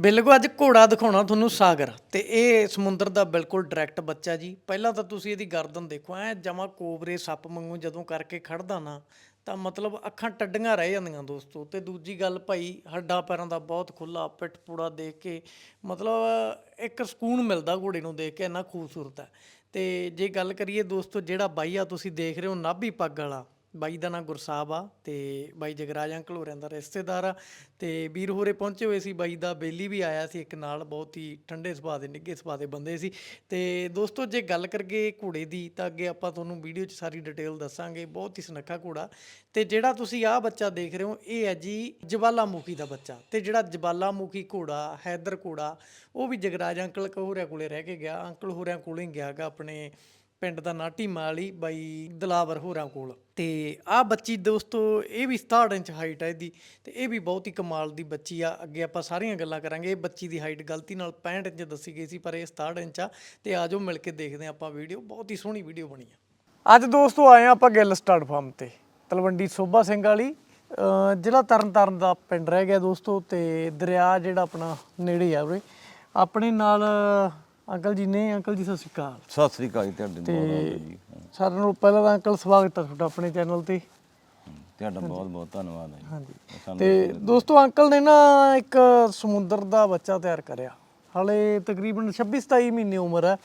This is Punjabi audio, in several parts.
ਬਿਲਕੁਲ ਅੱਜ ਘੋੜਾ ਦਿਖਾਉਣਾ ਤੁਹਾਨੂੰ ਸਾਗਰ। ਤੇ ਇਹ ਸਮੁੰਦਰ ਦਾ ਬਿਲਕੁਲ ਡਾਇਰੈਕਟ ਬੱਚਾ ਜੀ। ਪਹਿਲਾਂ ਤਾਂ ਤੁਸੀਂ ਇਹਦੀ ਗਰਦਨ ਦੇਖੋ, ਐ ਜਮਾ ਕੋਬਰੇ ਸੱਪ ਵਾਂਗੂ ਜਦੋਂ ਕਰਕੇ ਖੜਦਾ ਨਾ, ਤਾਂ ਮਤਲਬ ਅੱਖਾਂ ਟੱਡੀਆਂ ਰਹਿ ਜਾਂਦੀਆਂ ਦੋਸਤੋ। ਤੇ ਦੂਜੀ ਗੱਲ ਭਾਈ, ਹੱਡਾਂ ਪੈਰਾਂ ਦਾ ਬਹੁਤ ਖੁੱਲਾ ਪਿੱਠ ਪੂੜਾ ਦੇਖ ਕੇ, ਮਤਲਬ ਇੱਕ ਸਕੂਨ ਮਿਲਦਾ ਘੋੜੇ ਨੂੰ ਦੇਖ ਕੇ, ਇੰਨਾ ਖੂਬਸੂਰਤ ਹੈ। ਤੇ ਜੇ ਗੱਲ ਕਰੀਏ ਦੋਸਤੋ, ਜਿਹੜਾ ਬਾਈਆ ਤੁਸੀਂ ਦੇਖ ਰਹੇ ਹੋ ਨਾਭੀ ਪੱਗ ਵਾਲਾ ਬਾਈ ਦਾ ਨਾਂ ਗੁਰਸਾਹਿਬ ਆ ਤੇ ਬਾਈ ਜਗਰਾਜ ਅੰਕਲ ਹੋਰਾਂ ਦਾ ਰਿਸ਼ਤੇਦਾਰ ਆ। ਤੇ ਵੀਰ ਹੋਰੇ ਪਹੁੰਚੇ ਹੋਏ ਸੀ, ਬਾਈ ਦਾ ਬੇਲੀ ਵੀ ਆਇਆ ਸੀ ਇੱਕ ਨਾਲ, ਬਹੁਤ ਹੀ ਠੰਡੇ ਸੁਭਾਅ ਦੇ, ਨਿੱਘੇ ਸੁਭਾਅ ਦੇ ਬੰਦੇ ਸੀ। ਤੇ ਦੋਸਤੋ, ਜੇ ਗੱਲ ਕਰਗੇ ਘੋੜੇ ਦੀ, ਤਾਂ ਅੱਗੇ ਆਪਾਂ ਤੁਹਾਨੂੰ ਵੀਡੀਓ 'ਚ ਸਾਰੀ ਡਿਟੇਲ ਦੱਸਾਂਗੇ, ਬਹੁਤ ਹੀ ਸੁਨੱਖਾ ਘੋੜਾ। ਤੇ ਜਿਹੜਾ ਤੁਸੀਂ ਆਹ ਬੱਚਾ ਦੇਖ ਰਹੇ ਹੋ, ਇਹ ਹੈ ਜੀ ਜਵਾਲਾਮੁਖੀ ਦਾ ਬੱਚਾ। ਤੇ ਜਿਹੜਾ ਜਵਾਲਾਮੁਖੀ ਘੋੜਾ, ਹੈਦਰ ਘੋੜਾ, ਉਹ ਵੀ ਜਗਰਾਜ ਅੰਕਲ ਹੋਰਿਆਂ ਕੋਲੇ ਰਹਿ ਕੇ ਗਿਆ, ਅੰਕਲ ਹੋਰਿਆਂ ਕੋਲੇ ਗਿਆਗਾ ਆਪਣੇ ਪਿੰਡ ਦਾ ਨਾਟੀ ਮਾਲੀ ਬਾਈ ਦਲਾਵਰ ਹੋਰਾਂ ਕੋਲ। ਤੇ ਆਹ ਬੱਚੀ ਦੋਸਤੋ, ਇਹ ਵੀ 67 ਇੰਚ ਹਾਈਟ ਹੈ ਇਹਦੀ ਤੇ ਇਹ ਵੀ ਬਹੁਤ ਹੀ ਕਮਾਲ ਦੀ ਬੱਚੀ ਆ। ਅੱਗੇ ਆਪਾਂ ਸਾਰੀਆਂ ਗੱਲਾਂ ਕਰਾਂਗੇ। ਇਹ ਬੱਚੀ ਦੀ ਹਾਈਟ ਗਲਤੀ ਨਾਲ 65 ਇੰਚ ਦੱਸੀ ਗਈ ਸੀ, ਪਰ ਇਹ 67 ਇੰਚ ਆ ਤੇ ਆਜੋ ਮਿਲ ਕੇ ਦੇਖਦੇ ਹਾਂ ਆਪਾਂ ਵੀਡੀਓ। ਬਹੁਤ ਹੀ ਸੋਹਣੀ ਵੀਡੀਓ ਬਣੀ ਆ। ਅੱਜ ਦੋਸਤੋ ਆਏ ਆ ਆਪਾਂ ਗਿੱਲ ਸਟਾਰਟ ਫਾਰਮ ਤੇ, ਤਲਵੰਡੀ ਸੋਭਾ ਸਿੰਘ ਵਾਲੀ। ਅਹ ਜ਼ਿਲ੍ਹਾ ਤਰਨਤਾਰਨ ਦਾ ਪਿੰਡ ਰਹਿ ਗਿਆ ਦੋਸਤੋ ਤੇ ਦਰਿਆ ਜਿਹੜਾ ਆਪਣਾ ਨੇੜੇ ਆ ਉਰੇ। ਆਪਣੇ ਨਾਲ ਅੰਕਲ ਜੀ ਨੇ ਅੰਕਲ ਜੀ ਸਤਿ ਸ਼੍ਰੀ ਅਕਾਲ। ਸਤਿ ਸ੍ਰੀ ਅਕਾਲ ਜੀ ਤੁਹਾਡੇ ਬਹੁਤ ਬਹੁਤ ਜੀ। ਸਾਰਿਆਂ ਨੂੰ ਪਹਿਲਾਂ ਤਾਂ ਅੰਕਲ ਸਵਾਗਤ ਹੈ ਤੁਹਾਡਾ ਆਪਣੇ ਚੈਨਲ ਤੇ। ਤੁਹਾਡਾ ਬਹੁਤ ਬਹੁਤ ਧੰਨਵਾਦ ਹੈ ਜੀ। ਹਾਂਜੀ। ਸਾਨੂੰ ਤੇ ਦੋਸਤੋ ਅੰਕਲ ਨੇ ਨਾ ਇੱਕ ਸਮੁੰਦਰ ਦਾ ਬੱਚਾ ਤਿਆਰ ਕਰਿਆ। ਹਾਲੇ ਤਕਰੀਬਨ 26 27 ਮਹੀਨੇ ਉਮਰ ਹੈ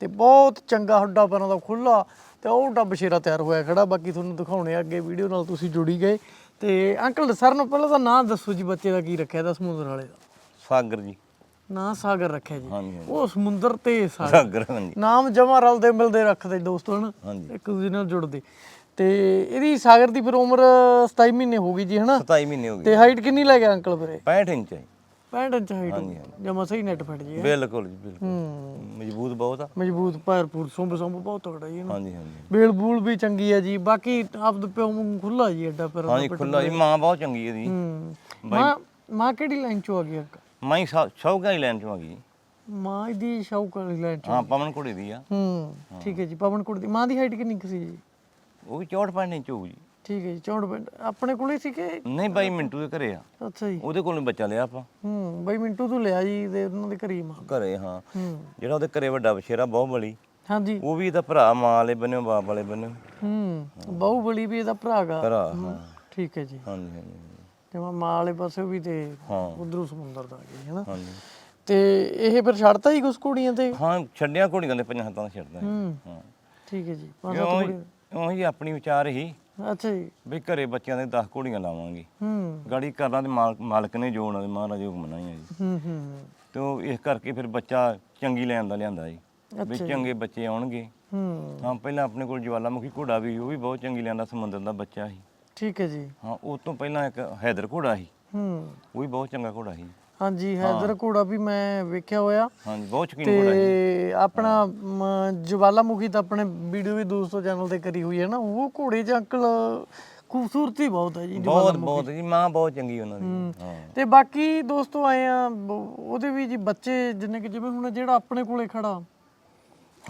ਤੇ ਬਹੁਤ ਚੰਗਾ ਹੱਡਾ ਪੈਰਾਂ ਦਾ ਖੁੱਲਾ ਤੇ ਉਹ ਡਾ ਬਸ਼ੇਰਾ ਤਿਆਰ ਹੋਇਆ ਖੜਾ। ਬਾਕੀ ਤੁਹਾਨੂੰ ਦਿਖਾਉਣੇ ਆ ਅੱਗੇ ਵੀਡੀਓ ਨਾਲ ਤੁਸੀਂ ਜੁੜੀ ਗਏ। ਤੇ ਅੰਕਲ ਸਰ ਨੂੰ ਪਹਿਲਾਂ ਤਾਂ ਨਾਂ ਦੱਸੋ ਜੀ ਬੱਚੇ ਦਾ ਕੀ ਰੱਖਿਆ ਦਾ ਸਮੁੰਦਰ ਵਾਲੇ ਦਾ। ਸਾਗਰ ਜੀ। ਨਾਂ ਸਾਗਰ ਰੱਖਿਆ ਜੀ। ਹਾਂਜੀ ਹਾਂਜੀ। ਉਹ ਸਮੁੰਦਰ ਤੇ ਸਾਗਰ। ਸਾਗਰ ਹਾਂਜੀ। ਨਾਮ ਜਮਾ ਰਲਦੇ ਮਿਲਦੇ ਰੱਖਦੇ ਦੋਸਤੋ ਹਨ? ਹਾਂਜੀ। ਇੱਕ ਦੂਜੇ ਨਾਲ ਜੁੜਦੇ। ਤੇ ਇਹਦੀ ਸਾਗਰ ਦੀ ਫਿਰ ਉਮਰ 27 ਮਹੀਨੇ ਹੋ ਗਈ ਜੀ ਹਨਾ? 27 ਮਹੀਨੇ ਹੋ ਗਏ। ਤੇ ਹਾਈਟ ਕਿੰਨੀ ਲੈ ਗਿਆ ਅੰਕਲ ਵੀਰੇ? 65 ਇੰਚ ਹੈ 65 ਇੰਚ ਹਾਈਟ ਜਮਾ ਸਹੀ ਨੈਟ ਫਟ ਜੀ ਬਿਲਕੁਲ ਜੀ ਬਿਲਕੁਲ। ਹੂੰ। ਮਜ਼ਬੂਤ ਬਹੁਤ ਆ। ਮਜ਼ਬੂਤ ਭਰਪੂਰ ਸੁੰਬ ਸੁੰਬ ਬਹੁਤ ਤਗੜਾ ਜੀ ਇਹਨੂੰ ਹਾਂਜੀ ਹਾਂਜੀ। ਬੇਲ ਬੂਲ ਵੀ ਚੰਗੀ ਹੈ ਜੀ। ਬਾਕੀ ਆਪ ਦੇ ਪਿਓ ਨੂੰ ਖੁੱਲਾ ਜੀ ਐਡਾ ਪਰ ਹਾਂਜੀ ਖੁੱਲਾ ਜੀ। ਮਾਂ ਬਹੁਤ ਚੰਗੀ ਹੂੰ। ਮਾਂ ਮਾਂ ਕਿਹੜੀ ਲਾਈਨ ਚੋਂ ਆ ਗਈ ਅੰਕਲ? ਮਾਂ ਸ਼ੌਕਾਂ ਦੀ ਲੈਣ ਚੋਂ ਆ ਗਈ ਜੀ। ਮਾਂ ਦੀ ਸ਼ੌਕ ਵਾਲੀ ਲਾਈਨ ਚੋਂ ਹਾਂ ਪਵਨ ਕੁੜੀ ਦੀ ਆ। ਹੂੰ ਠੀਕ ਹੈ ਜੀ ਪਵਨ ਕੁੜ ਦੀ। ਮਾਂ ਦੀ ਹਾਈਟ ਕਿੰਨੀ ਕੁ ਸੀ ਜੀ? ਉਹ ਵੀ 64 ਇੰਚ ਹੋਊ ਜੀ। ਠੀਕ ਹੈ ਜੀ 64 ਪਿੰਡ ਆਪਣੇ ਕੋਲੇ ਸੀ ਕਿ? ਨਹੀਂ ਬਾਈ ਮਿੰਟੂ ਦੇ ਘਰੇ ਆ। ਅੱਛਾ ਜੀ। ਉਹਦੇ ਕੋਲੋਂ ਬੱਚਾ ਲਿਆ ਆਪਾਂ। ਹੂੰ ਬਈ ਮਿੰਟੂ ਤੋਂ ਲਿਆ ਜੀ ਤੇ ਉਹਨਾਂ ਦੇ ਘਰੀ ਮਾਂ। ਘਰੇ ਹਾਂ। ਹੂੰ। ਜਿਹੜਾ ਉਹਦੇ ਘਰੇ ਵੱਡਾ ਬਸ਼ੇਰਾ ਬਹੁਤ ਬਲੀ। ਹਾਂਜੀ। ਉਹ ਵੀ ਇਹਦਾ ਭਰਾ ਮਾਂ ਵਾਲੇ ਬੰਨੇ ਬਾਪ ਵਾਲੇ ਬੰਨੇ। ਹੂੰ ਬਹੁ ਬਲੀ ਵੀ ਇਹਦਾ ਭਰਾਗਾ ਭਰਾ ਹਾਂ। ਠੀਕ ਹੈ ਜੀ। ਹਾਂਜੀ ਹਾਂਜੀ। ਤੇ ਮੈਂ ਵਾਲੇ ਪਾਸੇ ਵੀ ਤੇ ਹਾਂ। ਉਧਰੋਂ ਸਮੁੰਦਰ ਦਾ ਆ ਗਈ ਹਾਂਜੀ। ਤੇ ਇਹ ਫਿਰ ਛੱਡਤਾ ਹੀ ਕੁਛ ਕੁੜੀਆਂ ਤੇ? ਹਾਂ ਛੱਡਿਆ ਘੋੜੀਆਂ ਦੇ ਪੰਜਾਂ ਹੱਥਾਂ ਦਾ ਛੱਡਦਾ ਹੈ। ਹੂੰ। ਹਾਂ। ਠੀਕ ਹੈ ਜੀ ਪੰਜ ਕਿਉਂ ਸੱਤ ਕੁੜੀਆਂ ਉਹੀ ਆਪਣੀ ਵਿਚਾਰ ਹੀ ਅੱਛਾ ਜੀ। ਵੀ ਘਰੇ ਬੱਚਿਆਂ ਦੇ 10 ਘੋੜੀਆਂ ਲਾਵਾਂਗੇ। ਹੂੰ। ਗਾੜੀ ਕਰਨਾ ਤੇ ਮਾਲਕ ਮਾਲਕ ਨੇ ਜੋੜਨਾ ਤੇ ਮਹਾਰਾਜ ਹੁਕਮ ਮਨਾਈ ਹੈ ਜੀ। ਹੂੰ ਹੂੰ ਤੇ ਉਹ ਇਸ ਕਰਕੇ ਫਿਰ ਬੱਚਾ ਚੰਗੀ ਲੈਣ ਦਾ ਲਿਆਂਦਾ ਜੀ। ਵੀ ਚੰਗੇ ਬੱਚੇ ਆਉਣਗੇ। ਹੂੰ। ਹਾਂ ਪਹਿਲਾਂ ਆਪਣੇ ਕੋਲ ਜਵਾਲਾਮੁਖੀ ਘੋੜਾ ਵੀ ਉਹ ਵੀ ਬਹੁਤ ਚੰਗੀ ਲਿਆਂਦਾ ਸਮੁੰਦਰ ਦਾ ਬੱਚਾ ਸੀ। ਠੀਕ ਹੈ ਜੀ। ਹਾਂ ਉਹ ਤੋਂ ਪਹਿਲਾਂ ਇੱਕ ਹੈਦਰ ਘੋੜਾ ਸੀ। ਹੂੰ। ਉਹ ਵੀ ਬਹੁਤ ਚੰਗਾ ਘੋੜਾ ਸੀ। ਹਾਂਜੀ ਹੈਦਰ ਘੋੜਾ ਵੀ ਮੈਂ ਵੇਖਿਆ ਹੋਇਆ। ਹਾਂਜੀ ਬਹੁਤ ਸ਼ੌਕੀਨ ਘੋੜਾ ਸੀ। ਤੇ ਆਪਣਾ ਮ, ਜਵਾਲਾਮੁਖੀ ਤਾਂ ਆਪਣੇ ਵੀਡੀਓ ਵੀ ਦੋਸਤੋ ਚੈਨਲ ਤੇ ਕਰੀ ਹੋਈ ਹੈ ਨਾ ਉਹ ਘੋੜੇ ਚ ਅੰਕਲ ਖੂਬਸੂਰਤੀ ਬਹੁਤ ਹੈ ਜੀ ਬਹੁਤ ਬਹੁਤ ਜੀ ਮਾਂ ਬਹੁਤ ਚੰਗੀ ਉਹਨਾਂ ਦੀ। ਹਾਂ। ਤੇ ਬਾਕੀ ਦੋਸਤੋ ਆਏ ਆ ਬ- ਉਹਦੇ ਵੀ ਜੀ ਬੱਚੇ ਜਿੰਨੇ ਕਿ ਜਿਵੇਂ ਹੁਣ ਜਿਹੜਾ ਆਪਣੇ ਕੋਲੇ ਖੜਾ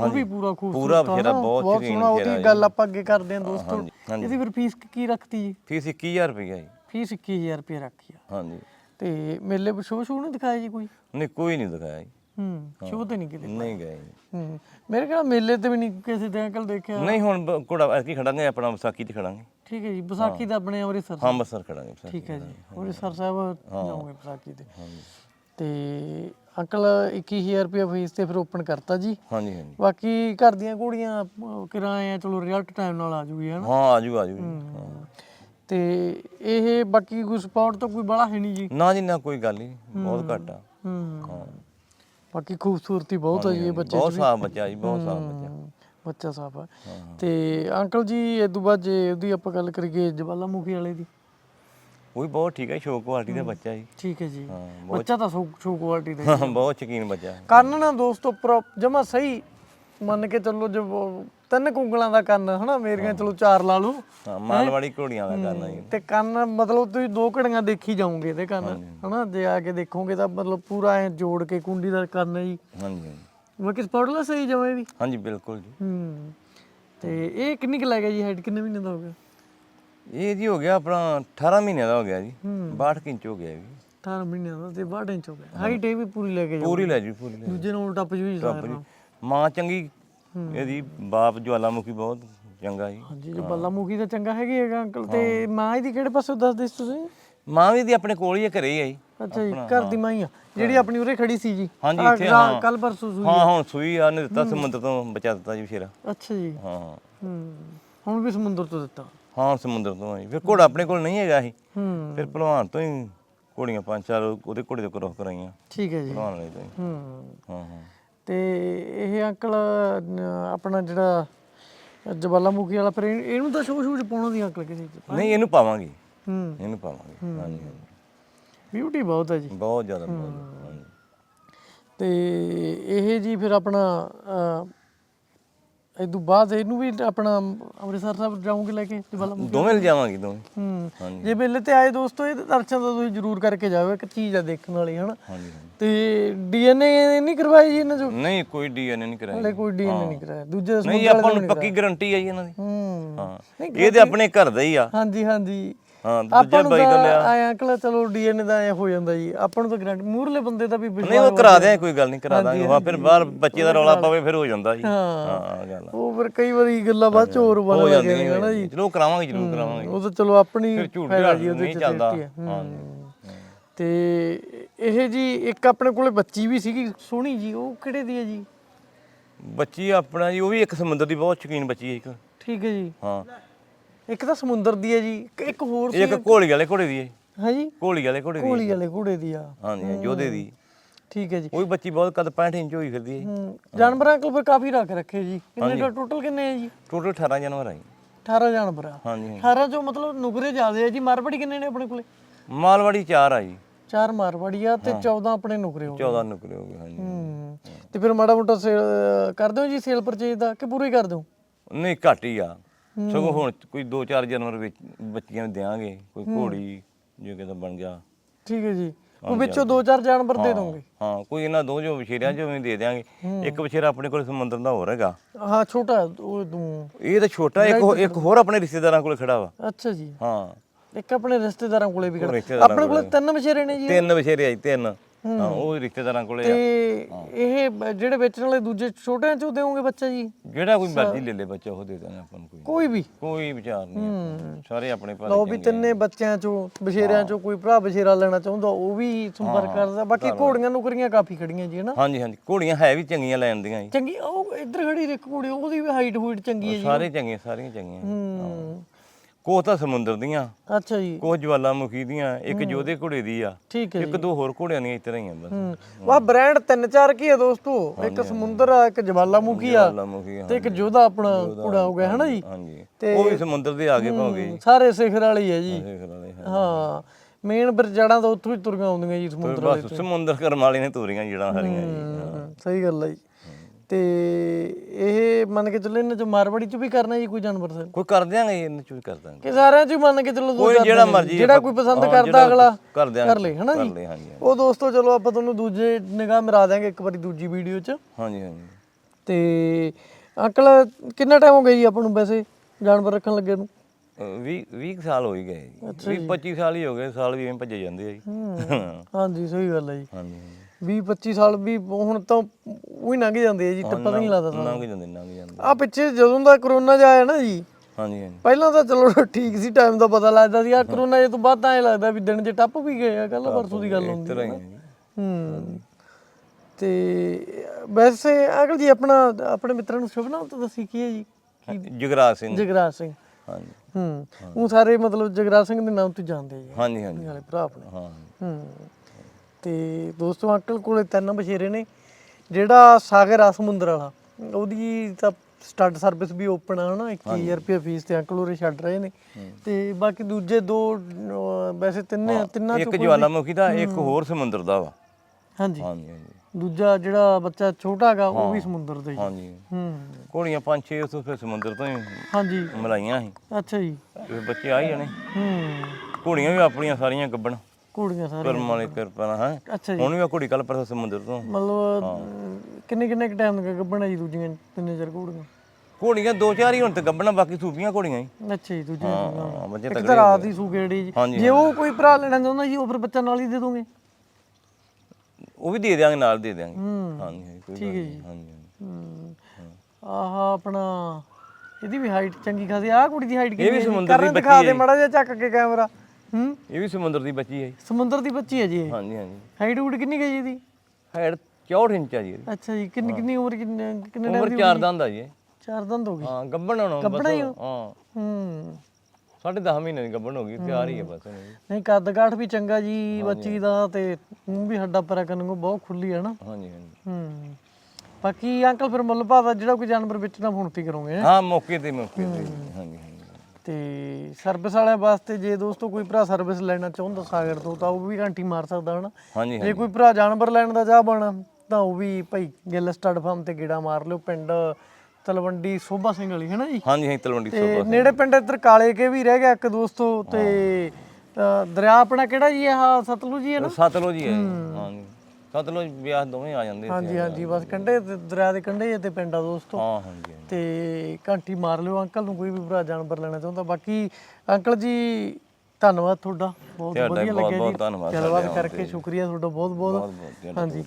ਉਹ ਵੀ ਪੂਰਾ ਖੂਬਸੂਰਤ ਪੂਰਾ ਬਥੇਰਾ ਬਹੁਤ ਬਹੁਤ ਸੋਹਣਾ ਉਹਦੀ। ਗੱਲ ਆਪਾਂ ਅੱਗੇ ਕਰਦੇ ਆ ਦੋਸਤੋ। ਇਹਦੀ ਫਿਰ ਫੀਸ ਕੀ ਰੱਖਤੀ? ਜੀ ਫੀਸ 21000 ਰੁਪਏ ਜੀ। ਫੀਸ 21000 ਰੁਪਏ ਰੱਖੀ ਆ। ਹਾਂਜੀ। ਤੇ ਮੇਲੇ ਸ਼ੋਅ ਸ਼ੋਅ ਨਹੀਂ ਦਿਖਾਇਆ ਜੀ ਕੋਈ? ਨਹੀਂ ਕੋਈ ਨਹੀਂ ਦਿਖਾਇਆ ਜੀ। ਹੂੰ ਸ਼ੋਅ ਤੇ ਨਹੀਂ ਕਿਤੇ ਨਹੀਂ ਗਏ। ਹੂੰ ਮੇਰੇ ਖਿਆਲ ਮੇਲੇ ਤੇ ਵੀ ਨਹੀਂ ਕਿਸੇ ਤੇ ਅੰਕਲ ਦੇਖਿਆ। ਨਹੀਂ ਹੁਣ ਘੋੜਾ ਐਤਕੀ ਖੜਾਂਗੇ ਆਪਣਾ ਵਿਸਾਖੀ ਤੇ ਖੜਾਂਗੇ। ਠੀਕ ਹੈ ਜੀ ਵਿਸਾਖੀ ਦਾ ਆਪਣੇ ਅੰਮ੍ਰਿਤਸਰ ਹਾਂ ਅੰਮ੍ਰਿਤਸਰ ਖੜਾਂਗੇ ਠੀਕ ਹੈ ਜੀ ਅੰਮ੍ਰਿਤਸਰ ਸਾਹਿਬ ਜਾਓਗੇ ਵਿਸਾਖੀ ਤੇ। ਹਾਂਜੀ ਤੇ ਅੰਕਲ 21000 ਰੁਪਏ ਫੀਸ ਤੇ ਫਿਰ ਓਪਨ ਕਰਤਾ ਜੀ। ਹਾਂਜੀ ਹਾਂਜੀ। ਬਾਕੀ ਘਰ ਦੀਆਂ ਕੁੜੀਆਂ ਅਹ, ਕਿਰਾਏ ਆ ਚਲੋ ਰਿਜ਼ਲਟ ਟਾਈਮ ਨਾਲ ਆ ਜੂਗੀ ਹਨਾ ਹਾਂ ਆਜੂ ਆਜੂ ਜੀ। ਹਾਂ। ਤੇ ਇਹ ਬਾਕੀ ਕੋਈ ਸਪੋਰਟ ਤਾਂ ਕੋਈ ਬੜਾ ਹੈ ਨਹੀਂ ਜੀ? ਨਾ ਜੀ ਨਾ ਕੋਈ ਗੱਲ ਨਹੀਂ। ਬਹੁਤ ਘੱਟ ਆ। ਹੂੰ। ਹਾਂ। ਬਾਕੀ ਖੂਬਸੂਰਤੀ ਬਹੁਤ ਹੈ ਜੀ ਇਹ ਬੱਚੇ ਬਹੁਤ ਸਾਫ਼ ਬੱਚਾ ਜੀ ਬਹੁਤ ਸਾਫ਼ ਬੱਚਾ। ਬੱਚਾ ਸਾਫ਼ ਹੈ। ਤੇ ਅੰਕਲ ਜੀ ਇਹ ਤੋਂ ਬਾਅਦ ਜੇ ਉਹਦੀ ਆਪਾਂ ਗੱਲ ਕਰੀਏ ਜਵਾਲਾਮੁਖੀ ਵਾਲੇ ਦੀ। ਉਹ ਵੀ ਬਹੁਤ ਠੀਕ ਹੈ ਸ਼ੋਕ ਕੁਆਲਿਟੀ ਦਾ ਬੱਚਾ ਜੀ। ਠੀਕ ਹੈ ਜੀ। ਹਾਂ ਬੱਚਾ ਤਾਂ ਸੋ ਕੁਆਲਿਟੀ ਦਾ ਹਾਂ ਬਹੁਤ ਸ਼ਕੀਨ ਬੱਚਾ। ਕੰਨ ਨਾ ਦੋਸਤੋ ਜਮਾ ਸਹੀ ਮੰਨ ਕੇ ਚੱਲੋ ਜੇ ਉਹ ਤਿੰਨ ਕੁੰਗਲਾਂ ਦਾ ਕੰਨ ਹਨਾ? ਮੇਰੀਆਂ ਚਲੋ ਚਾਰ ਲਾ ਲਓ। ਹਾਂ ਮਾਲਵਾੜੀ ਘੋੜੀਆਂ ਦਾ ਕਰਨਾ ਜੀ। ਤੇ ਕੰਨ ਮਤਲਬ ਤੁਸੀਂ ਦੋ ਘੜੀਆਂ ਦੇਖੀ ਜਾਓਗੇ ਇਹਦੇ ਕੰਨ ਹਨਾ? ਜੇ ਆ ਕੇ ਦੇਖੋਗੇ ਤਾਂ ਮਤਲਬ ਪੂਰਾ ਐ ਜੋੜ ਕੇ ਕੁੰਡੀ ਦਾ ਕੰਨ ਹੈ ਜੀ। ਹਾਂਜੀ। ਹਾਂਜੀ ਬਾਕੀ ਸਪੋਰਟਲੈਸ ਹੈ ਜੀ ਜਮੇ ਵੀ? ਹਾਂਜੀ ਬਿਲਕੁਲ ਜੀ। ਹੂੰ ਤੇ ਇਹ ਕਿੰਨੀ ਕੁ ਲੱਗ ਜੀ? ਹਾਈਟ ਕਿੰਨੇ ਮਹੀਨੇ ਦਾ ਹੋ ਗਿਆ? ਇਹ ਜੀ ਹੋ ਗਿਆ ਆਪਣਾ 18 ਮਹੀਨਿਆਂ ਦਾ ਹੋ ਗਿਆ ਜੀ। 62 ਇੰਚ ਹੋ ਗਿਆ ਵੀ 18 ਮਹੀਨਿਆਂ ਦਾ ਤੇ 62 ਇੰਚ ਹੋ ਗਿਆ। ਹਾਈਟ ਇਹ ਵੀ ਪੂਰੀ ਲੈ ਕੇ ਜਾਓ। ਪੂਰੀ ਲੈ ਜੀ ਪੂਰੀ ਲੈ ਦੂਜੇ ਨੂੰ ਟੱਪ ਜੂ ਜੀ ਮਾਂ ਚੰਗੀ ਇਹਦੀ ਬਾਪ ਜਵਾਲਾਮੁਖੀ ਬਹੁਤ ਚੰਗਾ ਜੀ। ਹਾਂਜੀ ਜੋ ਬੱਲਾਮੁਖੀ ਤਾਂ ਚੰਗਾ ਹੈਗੀ ਹੈਗਾ ਅੰਕਲ ਤੇ ਮਾਂ ਇਹਦੀ ਕਿਹੜੇ ਪਾਸੇ ਦੱਸਦੇ ਸੀ ਤੁਸੀਂ? ਮਾਂ ਵੀ ਦੀ ਆਪਣੇ ਕੋਲ ਹੀ ਘਰੇ ਹੀ ਜੀ। ਅੱਛਾ ਜੀ ਘਰ ਦੀ ਮਾਂ ਹੀ ਆ। ਜਿਹੜੀ ਆਪਣੀ ਉਰੇ ਖੜੀ ਸੀ ਜੀ। ਹਾਂਜੀ, ਇੱਥੇ, ਹਾਂ। ਕੱਲ ਪਰਸੋਂ ਸੂਈ ਹਾਂ ਹੁਣ ਸੂਈ ਆ ਨੇ ਦਿੱਤਾ ਸਮੁੰਦਰ ਤੋਂ ਬਚਾ ਦਿੱਤਾ ਜੀ ਸ਼ੇਰਾ ਅੱਛਾ ਜੀ। ਹਾਂ। ਹੂੰ। ਹੁਣ ਵੀ ਸਮੁੰਦਰ ਤੋਂ ਦਿੱਤਾ। ਹਾਂ ਸਮੁੰਦਰ ਤੋਂ ਆ ਜੀ ਫਿਰ ਘੋੜਾ ਆਪਣੇ ਕੋਲ ਨਹੀਂ ਹੈਗਾ ਸੀ। ਹੂੰ ਫਿਰ ਭਲਵਾਨ ਤੋਂ ਹੀ ਘੋੜੀਆਂ ਪੰਜ ਚਾਰ ਉਹਦੇ ਘੋੜੇ ਤੋਂ ਕਰੋ ਕਰਾਈਆਂ। ਠੀਕ ਹੈ ਜੀ। ਭਲਵਾਨ ਵਾਲੇ ਤੋਂ ਹੀ। ਹੂੰ। ਹਾਂ ਹਾਂ। ਤੇ ਇਹ ਅੰਕਲ ਅਹ, ਆਪਣਾ ਜਿਹੜਾ ਜਵਾਲਾਮੁਖੀ ਵਾਲਾ ਫਿਰ ਇਹ- ਇਹਨੂੰ ਤਾਂ ਸ਼ੋਅ ਸ਼ੂਜ ਪਾਉਣਾ ਦੀ ਅੰਕਲ ਕਿਸੇ ਚ ਨਹੀਂ ਇਹਨੂੰ ਪਾਵਾਂਗੇ। ਹੂੰ। ਇਹਨੂੰ ਪਾਵਾਂਗੇ। ਹਾਂਜੀ ਹਾਂਜੀ। ਬਿਊਟੀ ਬਹੁਤ ਹੈ ਜੀ। ਬਹੁਤ ਜ਼ਿਆਦਾ ਬਹੁਤ ਜ਼ਿਆਦਾ, ਹਾਂਜੀ। ਤੇ ਇਹ ਜੀ ਫਿਰ ਆਪਣਾ ਅਹ, ਤੋਂ ਬਾਅਦ ਇਹਨੂੰ ਵੀ ਆਪਣਾ ਅੰਮ੍ਰਿਤਸਰ ਸਾਹਿਬ ਜਾਓਗੇ ਲੈ ਕੇ ਜਵਾਲਾਮੁਖੀ ਦੋਵੇਂ ਲਿਜਾਵਾਂਗੇ ਦੋਵੇਂ। ਹੂੰ। ਜੇ ਮੇਲੇ ਤੇ ਆਏ ਦੋਸਤੋ ਇਹ ਦਰਸ਼ਨ ਤਾਂ ਤੁਸੀਂ ਜ਼ਰੂਰ ਕਰਕੇ ਜਾਓ ਇੱਕ ਚੀਜ਼ ਆ ਦੇਖਣ ਵਾਲੀ ਹਨਾ? ਹਾਂਜੀ ਹਾਂਜੀ। ਤੇ ਡੀਐਨਏ ਨਹੀਂ ਕਰਵਾਈ ਜੀ ਇਹਨਾਂ ਚੋਂ? ਨਹੀਂ ਕੋਈ ਡੀਐਨਏ ਨਹੀਂ ਕਰਾਇਆ ਹਲੇ ਕੋਈ ਡੀਐਨਏ ਨਹੀਂ ਕਰਾਇਆ। ਦੂਜੇ ਨਹੀਂ ਸਮੁੰਦਰ ਆਪਾਂ ਨੂੰ ਪੱਕੀ ਗਾਰੰਟੀ ਜੀ ਇਹਨਾਂ ਦੀ। ਹੂੰ। ਹਾਂ। ਇਹ ਤੇ ਆਪਣੇ ਘਰ ਦਾ ਹੀ ਆ। ਹਾਂਜੀ ਹਾਂਜੀ। ਹਾਂ ਦੂਜਾ ਆਪਾਂ ਨੂੰ ਬਾਈ ਤਾਂ ਤੋਂ ਲਿਆ। ਆਇਆ ਅੰਕਲ ਚਲੋ ਡੀਐਨਏ ਦਾ ਐ ਹੋ ਜਾਂਦਾ ਜੀ। ਆਪਾਂ ਨੂੰ ਤਾਂ ਗਰੰਟੀ ਮੂਰਲੇ ਬੰਦੇ ਦਾ ਵੀ ਨਹੀਂ ਵਿਸ਼ਵਾਸ ਉਹ ਕਰਾ ਦਿਆਂ ਕੋਈ ਗੱਲ ਨਹੀਂ ਕਰਾ ਦਾਂਗੇ। ਹਾਂ ਫਿਰ ਬਾਹਰ ਬੱਚੇ ਦਾ ਰੌਲਾ ਪਵੇ ਫਿਰ ਹੋ ਜਾਂਦਾ ਜੀ। ਹਾਂ। ਹਾਂ ਗੱਲ ਆ। ਉਹ ਫਿਰ ਕਈ ਵਾਰੀ ਗੱਲਾਂ ਬਾਅਦ ਚ ਹੋਰ ਬਣ ਹੋ ਜਾਂਦੀਆਂ ਜਾਂਦੀਆਂ ਨੇ ਹਨਾ ਜੀ। ਚਲੋ ਕਰਾਵਾਂਗੇ ਜਰੂਰ ਕਰਾਵਾਂਗੇ। ਉਹ ਤਾਂ ਚਲੋ ਆਪਣੀ ਫਿਰ ਝੂਠ ਫਾਇਦਾ ਝਾੜ ਜੀ ਉਹਦੇ ਨਹੀਂ ਚ ਚੱਲਦਾ। safety ਹੈ। ਹੂੰ। ਹਾਂ। ਤੇ ਇਹ ਜੀ ਇੱਕ ਆਪਣੇ ਕੋਲੇ ਬੱਚੀ ਵੀ ਸੀਗੀ ਸੋਹਣੀ ਜੀ ਉਹ ਕਿਹੜੇ ਦੀ ਹੈ ਜੀ? ਬੱਚੀ ਆਪਣਾ ਜੀ ਉਹ ਵੀ ਇੱਕ ਸਮੁੰਦਰ ਦੀ ਬਹੁਤ ਸ਼ੌਕੀਨ ਬੱਚੀ ਹੈ ਇੱਕ। ਠੀਕ ਹੈ ਜੀ। ਹਾਂ। ਇੱਕ ਤਾਂ ਸਮੁੰਦਰ ਦੀ ਹੈ ਜੀ ਇੱਕ- ਇੱਕ ਹੋਰ ਸੀ ਇੱਕ ਘੋੜੀ ਵਾਲੇ ਘੋੜੇ ਦੀ ਹੈ ਹੈ ਜੀ ਘੋੜੀ ਵਾਲੇ ਘੋੜੇ ਦੀ ਕੋਲੀ ਵਾਲੇ ਘੋੜੇ ਦੀ ਆ। ਹਾਂਜੀ ਜੋਧੇ ਦੀ। ਠੀਕ ਹੈ ਜੀ। ਉਹ ਵੀ ਬੱਚੀ ਬਹੁਤ ਕੱਦ 65 ਇੰਚ ਹੋਈ ਫਿਰਦੀ ਹੈ ਹੂੰ ਜਾਨਵਰਾਂ ਕੋਲ ਫਿਰ ਕਾਫੀ ਰੱਖ ਰੱਖੇ ਜੀ। ਕਿੰਨੇ ਦਾ ਟੋਟਲ ਕਿੰਨੇ ਹੈ ਜੀ? ਟੋਟਲ 18 ਜਾਨਵਰ ਆਈ 18 ਜਾਨਵਰ ਆ। ਹਾਂਜੀ ਹਾਂਜੀ। 18 ਚੋਂ ਮਤਲਬ ਨੁਕਰੇ ਜ਼ਿਆਦੇ ਆ ਜੀ। ਮਾਰਵਾੜੀ ਕਿੰਨੇ ਨੇ ਆਪਣੇ ਕੋਲੇ? ਮਾਲਵਾੜੀ 4 ਆ ਜੀ। ਚਾਰ ਮਾਰਵਾੜੀ ਆ ਤੇ 14 ਆਪਣੇ ਨੁਕਰੇ ਹੋ ਗਏ। 14 ਨੁਕਰੇ ਹੋ ਗਏ ਹਾਂਜੀ। ਹੂੰ ਤੇ ਫਿਰ ਮਾੜਾ ਮੋਟਾ ਸੇਲ ਕਰਦੇ ਹੋ ਜੀ ਸੇਲ ਪਰਚੇਜ ਦਾ ਕਿ ਪੂਰਾ ਕਰ ਦਿਓ? ਨਹੀਂ ਘੱਟ ਹੀ ਆ। ਸਗੋਂ ਹੁਣ ਕੋਈ 2-4 ਜਾਨਵਰ ਵਿੱਚ ਬੱਚੀਆਂ ਨੂੰ ਦਿਆਂਗੇ ਕੋਈ ਘੋੜੀ ਜੇ ਕਿਤੇ ਬਣ ਗਿਆ। ਠੀਕ ਹੈ ਜੀ। ਉਹ ਵਿੱਚੋਂ ਦੋ ਚਾਰ ਜਾਨਵਰ ਦੇ ਦੋਗੇ ਹਾਂ ਕੋਈ ਇਹਨਾਂ ਦੋ ਜੋ ਵਿਸ਼ੇਰਿਆਂ ਚੋਂ ਵੀ ਦੇ ਦਿਆਂਗੇ। ਇੱਕ ਵਿਸ਼ੇਰਾ ਆਪਣੇ ਕੋਲ ਸਮੁੰਦਰ ਦਾ ਹੋਰ ਹੈਗਾ। ਹਾਂ ਛੋਟਾ ਉਹ ਤੂੰ ਇਹ ਤਾਂ ਛੋਟਾ ਇੱਕ ਇੱਕ ਹੋਰ ਆਪਣੇ ਰਿਸ਼ਤੇਦਾਰਾਂ ਕੋਲ ਖੜਾ ਵਾ। ਅੱਛਾ ਜੀ। ਹਾਂ। ਇੱਕ ਆਪਣੇ ਰਿਸ਼ਤੇਦਾਰਾਂ ਕੋਲੇ ਵੀ ਖੜਾ। ਆਪਣੇ ਕੋਲੇ ਤਿੰਨ ਬਸ਼ੇਰੇ ਨੇ ਜੀ ਤਿੰਨ ਵਿਸ਼ੇਰੇ ਆਈ ਤਿੰਨ। ਹਾਂ। ਉਹ ਰਿਸ਼ਤੇਦਾਰਾਂ ਕੋਲੇ ਆ। ਤੇ ਇਹ ਬ- ਜਿਹੜੇ ਵੇਚਣ ਵਾਲੇ ਦੂਜੇ ਛੋਟਿਆਂ ਚੋਂ ਦੇਵੋਗੇ ਬੱਚਾ ਜੀ? ਜਿਹੜਾ ਕੋਈ ਮਰਜ਼ੀ ਲੈ ਲੈ ਬੱਚਾ ਉਹ ਦੇ ਦਾਂਗੇ ਆਪਾਂ ਨੂੰ ਕੋਈ। ਕੋਈ ਵੀ? ਕੋਈ ਵਿਚਾਰ ਨਹੀਂ ਆਪਾਂ ਨੂੰ। ਸਾਰੇ ਆਪਣੇ ਭਾਲੇ ਲਓ ਵੀ ਤਿੰਨੇ ਬੱਚਿਆਂ ਚੋਂ ਬਸ਼ੇਰਿਆਂ ਚੋਂ ਕੋਈ ਭਰਾ ਬਸ਼ੇਰਾ ਲੈਣਾ ਚਾਹੁੰਦਾ ਉਹ ਵੀ ਸੰਪਰਕ ਕਰਦਾ। ਬਾਕੀ ਘੋੜੀਆਂ ਨੁਕਰੀਆਂ ਕਾਫੀ ਖੜੀਆਂ ਜੀ ਹਨਾ? ਹਾਂਜੀ ਹਾਂਜੀ। ਘੋੜੀਆਂ ਹੈ ਵੀ ਚੰਗੀਆਂ ਲੈਣ ਦੀਆਂ ਜੀ। ਚੰਗੀ ਉਹ ਇੱਧਰ ਖੜੀ ਇੱਕ ਘੋੜੀ ਉਹਦੀ ਵੀ ਹਾਈਟ ਹੂਈਟ ਚੰਗੀ ਹੈ ਜੀ ਸਾਰੇ ਚੰਗੀਆਂ ਸਾਰੀਆਂ ਚੰਗੀਆਂ। ਹੂੰ। ਕੋਹ ਤਾਂ ਸਮੁੰਦਰ ਦੀਆਂ ਅੱਛਾ ਜੀ। ਕੋਹ ਜਵਾਲਾਮੁਖੀ ਦੀਆਂ ਇੱਕ ਜੋਧੇ ਘੋੜੇ ਦੀ ਆ। ਠੀਕ ਹੈ ਇੱਕ ਦੋ ਹੋਰ ਘੋੜਿਆਂ ਦੀਆਂ ਇਸ ਤਰ੍ਹਾਂ ਹੀ ਆ ਬਸ। ਵਾਹ ਬ੍ਰਾਂਡ ਤਿੰਨ ਚਾਰ ਕੀ ਹੈ ਦੋਸਤੋ? ਇੱਕ ਸਮੁੰਦਰ ਆ ਇੱਕ ਜਵਾਲਾਮੁਖੀ ਆ ਤੇ ਇੱਕ ਜੋਧਾ ਆਪਣਾ ਘੋੜਾ ਹੋ ਗਿਆ ਹਨਾ ਜੀ? ਹਾਂਜੀ। ਤੇ- ਉਹ ਵੀ ਸਮੁੰਦਰ ਦੇ ਆਗੇ ਭਾਵੇਂ। ਸਾਰੇ ਸਿਖਰ ਵਾਲੇ ਹੀ ਹੈ ਜੀ। ਹਾਂ। ਮੇਨ ਪਰ ਜੜਾਂ ਤਾਂ ਉੱਥੋਂ ਹੀ ਤੁਰੀਆਂ ਆਉਂਦੀਆਂ ਜੀ ਸਮੁੰਦਰ ਵਾਲੇ ਬਸ ਸਮੁੰਦਰ ਕਰਮ ਵਾਲੇ ਨੇ ਤੋਰੀਆਂ ਜਿਹੜਾ ਹਰੀਆਂ ਜੀ। ਸਹੀ ਗੱਲ ਹੈ ਜੀ। ਤੇ ਇਹ ਮੰਨ ਕੇ ਚੱਲੋ ਇਹਨਾਂ ਚ ਮਾਰਵਾੜੀ ਚ ਵੀ ਕਰਨਾ ਜੀ ਕੋਈ ਜਾਨਵਰ ਸਰ? ਕੋਈ ਕਰ ਦਿਆਂਗੇ ਇਹਨਾਂ ਚੋਂ ਵੀ ਕਰ ਦਾਂਗੇ ਕਿ ਸਾਰਿਆਂ ਚ ਹੀ ਮੰਨ ਕੇ ਚੱਲੋ ਦੋ ਕੋਈ ਜਿਹੜਾ ਮਰਜ਼ੀ ਜਿਹੜਾ ਕੋਈ ਪਸੰਦ ਕਰਦਾ ਅਗਲਾ ਕਰ ਦਿਆਂਗੇ ਕਰ ਲੇ ਹਨਾ ਕਰ ਜੀ? ਉਹ ਦੋਸਤੋ ਚਲੋ ਆਪਾਂ ਤੁਹਾਨੂੰ ਦੂਜੇ ਨਿਗਾਹ ਮਰਾ ਦਿਆਂਗੇ ਇੱਕ ਵਾਰੀ ਦੂਜੀ ਵੀਡੀਓ ਚ। ਹਾਂਜੀ ਹਾਂਜੀ। ਤੇ ਅੰਕਲ ਕਿੰਨਾ ਟਾਈਮ ਹੋ ਗਿਆ ਜੀ ਆਪਾਂ ਨੂੰ ਵੈਸੇ ਜਾਨਵਰ ਰੱਖਣ ਲੱਗੇ ਨੂੰ? 20 20 ਸਾਲ ਹੋ ਹੀ ਗਏ ਜੀ। 20 25 ਸਾਲ ਹੀ ਹੋ ਗਏ ਸਾਲ ਵੀ ਐਵੇਂ ਭੱਜੇ ਜਾਂਦੇ ਆ ਜੀ। ਹਾਂਜੀ ਸਹੀ ਗੱਲ ਹੈ ਜੀ। ਹਾਂਜੀ। 20 25 ਸਾਲ ਵੀ ਹੁਣ ਤਾਂ ਉਹੀ ਲੰਘ ਜਾਂਦੇ ਆ ਜੀ ਤੇ ਪਤਾ ਨਹੀਂ ਲੱਗਦਾ ਸਾਨੂੰ। ਲੰਘ ਜਾਂਦੇ ਲੰਘ ਜਾਂਦੇ। ਆ ਪਿੱਛੇ ਜਦੋਂ ਦਾ ਕਰੋਨਾ ਜਿਹਾ ਆਇਆ ਨਾ ਜੀ ਹਾਂਜੀ ਹਾਂਜੀ। ਪਹਿਲਾਂ ਤਾਂ ਚਲੋ ਠੀਕ ਸੀ ਟਾਈਮ ਦਾ ਪਤਾ ਲੱਗਦਾ ਸੀ। ਆ ਕਰੋਨਾ ਜੇ ਤੋਂ ਬਾਅਦ ਤਾਂ ਐ ਲੱਗਦਾ ਵੀ ਦਿਨ ਜੇ ਟੱਪ ਵੀ ਗਏ ਆ ਕੱਲ ਪਰਸੋਂ ਦੀ ਗੱਲ ਹੁੰਦੀ ਹੀ ਹੈ। ਤੇ ਵੈਸੇ ਅੰਕਲ ਜੀ ਆਪਣਾ ਆਪਣੇ ਮਿੱਤਰਾਂ ਨੂੰ ਸ਼ੁਭ ਨਾਮ ਤਾਂ ਦੱਸੀ ਕੀ ਹੈ ਜੀ? ਜਗਰਾਜ ਸਿੰਘ। ਜਗਰਾਜ ਸਿੰਘ। ਹਾਂਜੀ। ਹੂੰ ਉਹ ਸਾਰੇ ਮਤਲਬ ਜਗਰਾਜ ਸਿੰਘ ਦੇ ਨਾਮ ਤੋਂ ਜਾਣਦੇ ਆ ਜੀ। ਹਾਂਜੀ ਹਾਂਜੀ। ਵਾਲੇ ਭਰਾ ਆਪਣੇ। ਹਾਂ। ਹੂੰ। ਤੇ ਦੋਸਤੋ ਅੰਕਲ ਕੋਲੇ ਤਿੰਨ ਬਸ਼ੇਰੇ ਨੇ ਜਿਹੜਾ ਸਾਗਰ ਆ ਸਮੁੰਦਰ ਵਾਲਾ ਉਹਦੀ ਤਾਂ ਸਟੱਡ ਸਰਵਿਸ ਵੀ ਓਪਨ ਆ ਹਨਾ 21000 ਰੁਪਏ ਫੀਸ ਤੇ ਅੰਕਲ ਉਰੇ ਛੱਡ ਰਹੇ ਨੇ। ਤੇ ਬਾਕੀ ਦੂਜੇ ਦੋ ਅਹ, ਵੈਸੇ ਤਿੰਨੇ ਤਿੰਨਾਂ ਇੱਕ ਜਵਾਲਾਮੁਖੀ ਦਾ ਇੱਕ ਹੋਰ ਸਮੁੰਦਰ ਦਾ ਵਾ। ਹਾਂਜੀ। ਹਾਂਜੀ ਹਾਂਜੀ। ਦੂਜਾ ਜਿਹੜਾ ਬੱਚਾ ਛੋਟਾ ਹੈਗਾ ਉਹ ਵੀ ਸਮੁੰਦਰ ਦਾ ਹੀ। ਹਾਂਜੀ। ਹੂੰ। ਘੋੜੀਆਂ ਪੰਜ ਛੇ ਉਸ ਫਿਰ ਸਮੁੰਦਰ ਤੋਂ ਹੀ ਹਾਂਜੀ। ਮਲਾਈਆਂ ਸੀ। ਅੱਛਾ ਜੀ। ਬੱਚੇ ਆ ਹੀ ਜਾਣੇ। ਹੂੰ। ਘੋੜੀਆਂ ਵੀ ਆਪਣੀਆਂ ਸਾਰੀਆਂ ਗੱਬਣ। ਕੁੜੀਆਂ ਸਾਰੀਆਂ। ਕਰਮ ਵਾਲੇ ਕਿਰਪਾ ਨਾਲ ਹੈ? ਅੱਛਾ ਜੀ। ਹੁਣ ਵੀ ਆ ਘੋੜੀ ਕੱਲ ਪਰਸੋਂ ਸਮੁੰਦਰ ਤੋਂ। ਮਤਲਬ ਕਿੰਨੇ ਕਿੰਨੇ ਕ ਟਾਈਮ ਦਾ ਗੱਬਣਾ ਜੀ ਦੂਜੀਆਂ ਤਿੰਨੇ ਚਾਰ ਕੁੜੀਆਂ? ਘੋੜੀਆਂ ਦੋ ਚਾਰ ਹੀ ਹੁਣ ਤੇ ਗੱਬਣਾ ਬਾਕੀ ਸੂਪੀਆਂ ਘੋੜੀਆਂ ਹੀ। ਅੱਛਾ ਜੀ ਦੂਜੇ ਹਾਂ ਬੱਚੇ ਇੱਕ ਤਗੜੇ ਤਾਂ ਰਾਤ ਦੀ ਸੂਗੇੜੀ ਜੀ। ਹਾਂਜੀ, ਜੇ ਉਹ ਕੋਈ ਭਰਾ ਲੈਣਾ ਚਾਹੁੰਦਾ ਜੀ ਉਹ ਫਿਰ ਬੱਚਾ ਨਾਲ ਹੀ ਦੇ ਦੋਗੇ? ਉਹ ਵੀ ਦੇ ਦਿਆਂਗੇ ਨਾਲ ਦੇ ਦਿਆਂਗੇ। ਹੂੰ। ਹਾਂਜੀ ਹਾਂਜੀ, ਕੋਈ ਠੀਕ ਗੱਲ ਹੈ ਨਹੀਂ ਜੀ। ਹਾਂਜੀ। ਹਾਂਜੀ। ਆਹ ਆਪਣਾ ਇਹਦੀ ਵੀ ਹਾਈਟ ਚੰਗੀ ਖਾਸੀ ਆਹ ਕੁੜੀ ਦੀ ਹਾਈਟ ਕਿੰਨੀ ਵੀ ਹੈ ਜੀ? ਸਮੁੰਦਰ ਦੀ ਕਰਨ ਦਿਖਾ ਬੱਚੀ ਦੇ ਹੈ। ਮੜਾ ਜਿਹਾ ਚੱਕ ਕੇ ਕੈਮਰਾ। ਹੂੰ? ਇਹ ਵੀ ਸਮੁੰਦਰ ਦੀ ਬੱਚੀ ਹੈ। ਸਮੁੰਦਰ ਦੀ ਬੱਚੀ ਹੈ ਜੀ ਇਹ? ਹਾਂਜੀ ਹਾਂਜੀ। ਹਾਈਟ ਉਡ ਕਿੰਨੀ ਗਈ ਇਹਦੀ? ਹਾਈਟ 64 ਇੰਚ ਆ ਜੀ ਇਹਦੀ। ਅੱਛਾ ਜੀ ਕਿੰਨੀ ਕਿੰਨੀ ਉਮਰ ਕਿੰਨੇ ਕਿੰਨੇ ਟਾਈਮ ਉਮਰ ਦੀ ਚਾਰ ਦੰਦ ਆ ਜੀ ਇਹ। ਚਾਰ ਦੰਦ ਹੋ ਗਈ ਹਾਂ ਗੱਬਣ ਹੋਣਾ ਬਸ ਗੱਭਣ ਹੀ ਹੋ? ਹਾਂ। ਹੂੰ। ਸਾਢੇ 10 ਮਹੀਨੇ ਦੀ ਗੱਬਣ ਹੋ ਗਈ ਤਿਆਰ ਹੀ ਹੈ ਬਸ ਹੁਣ ਇਹ। ਨਹੀਂ ਕੱਦ ਕਾਠ ਵੀ ਚੰਗਾ ਜੀ ਬੱਚੀ ਦਾ ਤੇ ਮੂੰਹ ਵੀ ਹੱਡਾ ਪਰਾ ਕਰਨ ਨੂੰ ਬਹੁਤ ਖੁੱਲੀ ਹੈ ਨਾ। ਹਾਂਜੀ ਹਾਂਜੀ। ਹੂੰ। ਬਾਕੀ ਅੰਕਲ ਫਿਰ ਮੁੱਲ ਭਾਅ ਦਾ ਜਿਹੜਾ ਕੋਈ ਜਾਨਵਰ ਵੇਚਣਾ ਫੋਨ ਤੇ ਕਰੋਗੇ ਹੈਂ? ਹਾਂ ਮੌਕੇ ਤੇ ਮੌਕੇ ਤੇ। ਹਾਂਜੀ ਤੇ ਸਰਵਿਸ ਵਾਲਿਆਂ ਵਾਸਤੇ ਜੇ ਦੋਸਤੋ ਕੋਈ ਭਰਾ ਸਰਵਿਸ ਲੈਣਾ ਚਾਹੁੰਦਾ ਸਾਗਰ ਤੋਂ ਤਾਂ ਉਹ ਵੀ ਘੰਟੀ ਮਾਰ ਸਕਦਾ ਹਨਾ। ਹਾਂਜੀ ਜੇ ਕੋਈ ਭਰਾ ਜਾਨਵਰ ਲੈਣ ਦਾ ਚਾਹ ਬਣ ਤਾਂ ਉਹ ਵੀ ਭਾਈ ਗਿੱਲ ਸਟੱਡ ਫਾਰਮ ਤੇ ਗੇੜਾ ਮਾਰ ਲਿਓ ਪਿੰਡ ਤਲਵੰਡੀ ਸੋਭਾ ਸਿੰਘ ਵਾਲੀ ਹੈ ਨਾ ਜੀ? ਹਾਂਜੀ ਹਾਂਜੀ ਤਲਵੰਡੀ ਤੇ ਸੋਭਾ ਨੇੜੇ ਪਿੰਡ ਇੱਧਰ ਕਾਲੇ ਕੇ ਵੀ ਰਹਿ ਗਿਆ ਇੱਕ ਦੋਸਤੋ ਤੇ ਅ, ਦਰਿਆ ਆਪਣਾ ਕਿਹੜਾ ਜੀ ਇਹ ਸਤਲੁਜ ਜੀ ਹੈ ਨਾ? ਸਤਲੁਜ ਹੀ। ਹਾਂਜੀ। ਸਤਲੁਜ ਵਿਆਹ ਦੋਵੇਂ ਆ ਜਾਂਦੇ। ਹਾਂਜੀ ਹਾਂਜੀ ਬਸ ਕੰਢੇ ਤੇ ਦਰਿਆ ਦੇ ਕੰਢੇ ਤੇ ਪਿੰਡ ਆ ਦੋਸਤੋ ਹਾਂ ਹਾਂਜੀ ਹਾਂਜੀ। ਤੇ ਘੰਟੀ ਮਾਰ ਲਿਓ ਅੰਕਲ ਨੂੰ ਕੋਈ ਵੀ ਭਰਾ ਜਾਨਵਰ ਲੈਣਾ ਚਾਹੁੰਦਾ ਬਾਕੀ ਅੰਕਲ ਜੀ ਧੰਨਵਾਦ ਤੁਹਾਡਾ ਬਹੁਤ ਤੁਹਾਡਾ ਵਧੀਆ ਬਹੁਤ- ਲੱਗਿਆ ਬਹੁਤ ਜੀ ਧੰਨਵਾਦ ਗੱਲਬਾਤ ਆਉਣ ਕਰਕੇ ਸ਼ੁਕਰੀਆ ਤੁਹਾਡਾ ਬਹੁਤ ਬਹੁਤ ਬਹੁਤ ਬਹੁਤ ਜ਼ਿਆਦਾ ਹਾਂਜੀ।